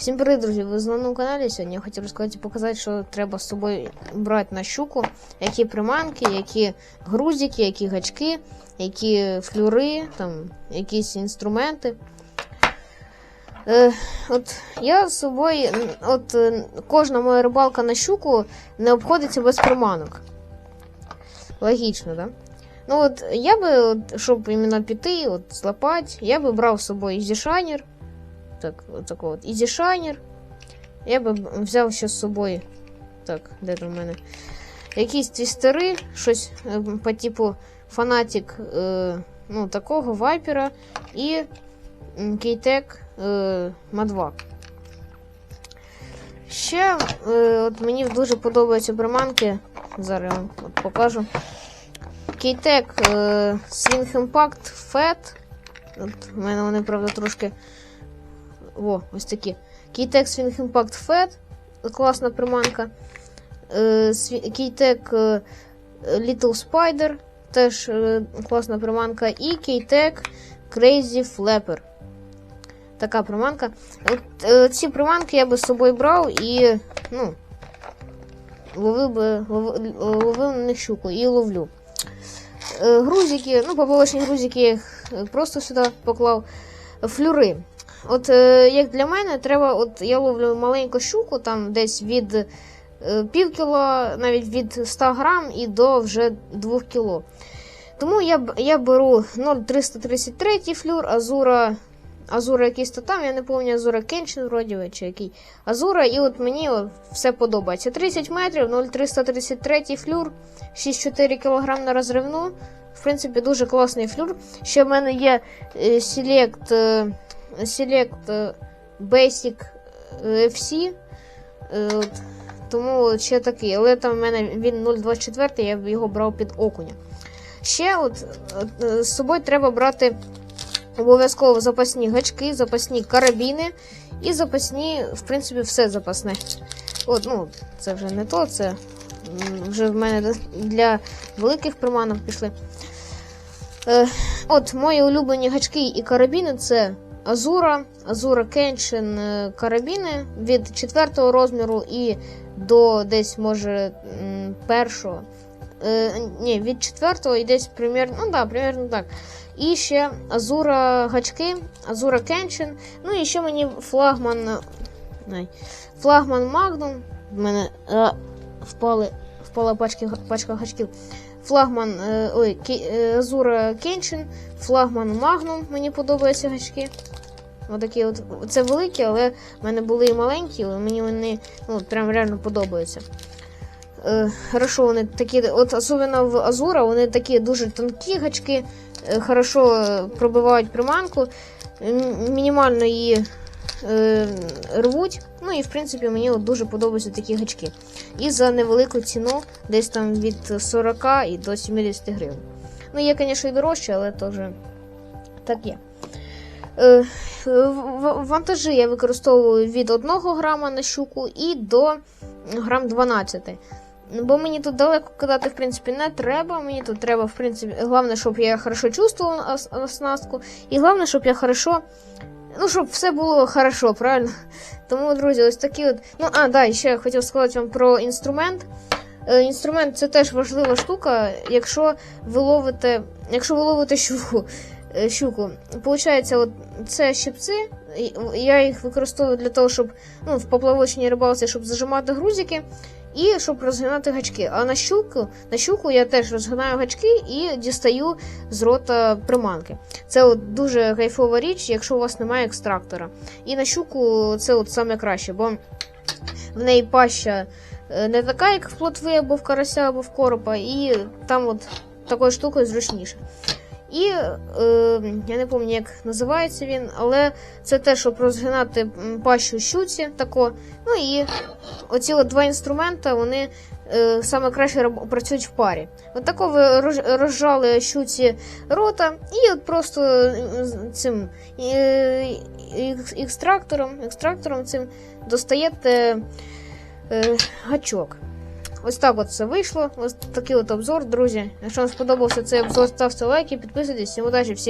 Всім привіт, друзі! Ви знову на каналі. Сьогодні я хотів розказати показати, що треба з собою брати на щуку, які приманки, які грузики, які гачки, які флюри, там, якісь інструменти. Е, от я з собою, от е, кожна моя рибалка на щуку не обходиться без приманок. Логічно? Да? Ну от я би, от, щоб іменно піти, от злапати, я би брав з собою зішайнер. Так, от такого от Easy Shiner. Я би взяв ще з собою. Так, де там в мене? Якісь твістери, щось е, по типу фанатик е, ну, такого вайпера і кейтек е, Мадвак. Ще е, от мені дуже подобаються приманки. Зараз я вам от покажу. Кейтек е, Swing Impact Fat. От, у мене вони, правда, трошки Во, ось такі. Кейтек Swing Impact Fat. Класна приманка. Кейтек Little Spider. Теж е, класна приманка. І Кейтек Crazy Flapper. Така приманка. От, е, ці приманки я би з собою брав і. ну, ловив би лов- ловив на них щуку і ловлю. Е, грузики, ну, поплавочні грузики я їх просто сюди поклав. Флюри. От е, як для мене, треба, от я ловлю маленьку щуку, там десь від е, пів кіло, навіть від 100 грам і до вже 2 кіло. Тому я, я беру 0,333 флюр, Азура, Азура якийсь то там, я не пам'ятаю, Азура Кеншин вроді чи який. Азура, і от мені все подобається. 30 метрів, 0,333 флюр, 6,4 кг на розривну. В принципі, дуже класний флюр. Ще в мене є Select, е, Select е, Basic е, FC. е, Тому ще такий. Але там в мене він 0,24, я б його брав під окуня. Ще от, от, е, з собою треба брати обов'язково запасні гачки, запасні карабіни і запасні, в принципі, все запасне. От, ну, це вже не то, це вже в мене для великих приманок пішли. Е, от, мої улюблені гачки і карабіни це Азура, Азура Кеншин е, карабіни від 4 розміру і до десь, може, першого. Е, ні, від 4 і десь примерно, ну да, примерно так. І ще Азура гачки, Азура Кеншин. Ну і ще мені флагман. най, Флагман Magnum. В мене е, впали, впала пачка, пачка гачків. Флагман е, ой, е, Азура Кеншин, флагман Magnum. Мені подобаються гачки. Отакі от. Це великі, але в мене були і маленькі, але мені вони ну, прям реально подобаються. Е, хорошо, вони такі, от особливо в Азура, вони такі дуже тонкі гачки, е, хорошо пробивають приманку, мінімально її е, рвуть. Ну і в принципі мені от дуже подобаються такі гачки. І за невелику ціну, десь там від 40 і до 70 гривень. Ну, є, звісно, і дорожче, але теж так є. Е, Вантажі я використовую від 1 грама на щуку і до грам 12. Бо мені тут далеко кидати, в принципі, не треба. Мені тут треба, в принципі, головне, щоб я хорошо чувствував оснастку. І головне, щоб я хорошо. Ну, щоб все було хорошо, правильно? Тому, друзі, ось такі от. Ну, а, да, ще я хотів сказати вам про інструмент. Е, Інструмент це теж важлива штука, якщо ви ловите, якщо ви ловите щуку. е, щуку. Получається, от це щипці. Я їх використовую для того, щоб ну, в поплавочній рибалці, щоб зажимати грузики і щоб розгинати гачки. А на щуку, на щуку я теж розгинаю гачки і дістаю з рота приманки. Це от дуже кайфова річ, якщо у вас немає екстрактора. І на щуку це от саме краще, бо в неї паща е, не така, як в плотви або в карася, або в коропа, і там от такою штукою зручніше. І е, я не пам'ятаю, як називається він, але це те, щоб розгинати пащу щуці, тако. Ну і оці от два інструмента, вони е, саме краще працюють в парі. От тако ви розжали щуці рота, і от просто цим е, екстрактором, екстрактором цим достаєте е, гачок. Ось так от все вийшло. Ось такий от обзор, друзі. Якщо вам сподобався цей обзор, ставте лайки, підписуйтесь. Всім удачі, всім.